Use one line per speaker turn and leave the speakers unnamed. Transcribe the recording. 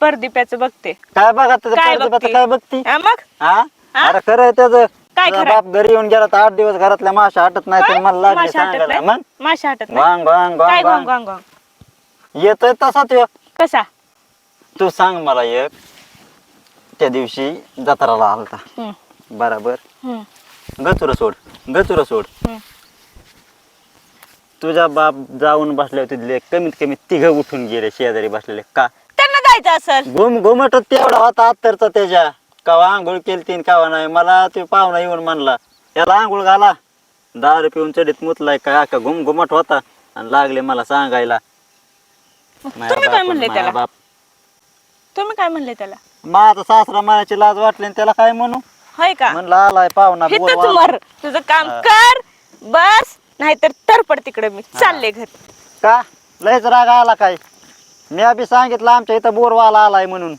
परदीप्याचं बघते.
काय बघा त्याचं
काय बघती?
काय बघती?
हा मग?
हा?
हा?
अरे खरं त्याच.
काय?
बाप घरी येऊन गेला तर आठ दिवस घरातल्या माशा हटत नाही तर? मला लागले
माशा हटत
सांगायला.
नाही?
मग?
माशा हटत नाही?
वांग वांग
काय
वांग.
गोंग
वांग?
गोंग गोंग
येतोय तसा तो
कसा?
तू सांग मला एक. त्या दिवशी जत्राला आलता.
हम्म,
बराबर.
हम्म,
गचुर सोड गचुर सोड.
हम्म.
तुझा बाप जाऊन बसले होते तिथले कमीत कमी तिघ उठून गेले शेजारी बसलेले. का?
जायचं असेल.
घुम घुमट तेवढा होता अत्तरचा त्याच्या. कवा आंघोळ केली तीन कवा नाही. मला ते पाहुणा येऊन म्हणला याला आंघोळ घाला. दारू पिऊन चढीत मुतलाय काय का घुम घुमट होता? आणि लागले मला सांगायला. माया
तुम्ही काय
बाप-
म्हणले
माया
त्याला?
बाप.
तुम्ही काय म्हणले त्याला?
माझा सासरा मनाची लाज वाटली आणि त्याला काय म्हणू?
होय का?
म्हणलं आलाय पाहुणा
हिथंच
वाला.
मर. तुझं काम कर बस. नाहीतर तरपड तिकडे मी. चालले घर.
का? लयच राग आला काय? मी बी सांगितलं आमच्या इथं बोरवाला आलाय म्हणून.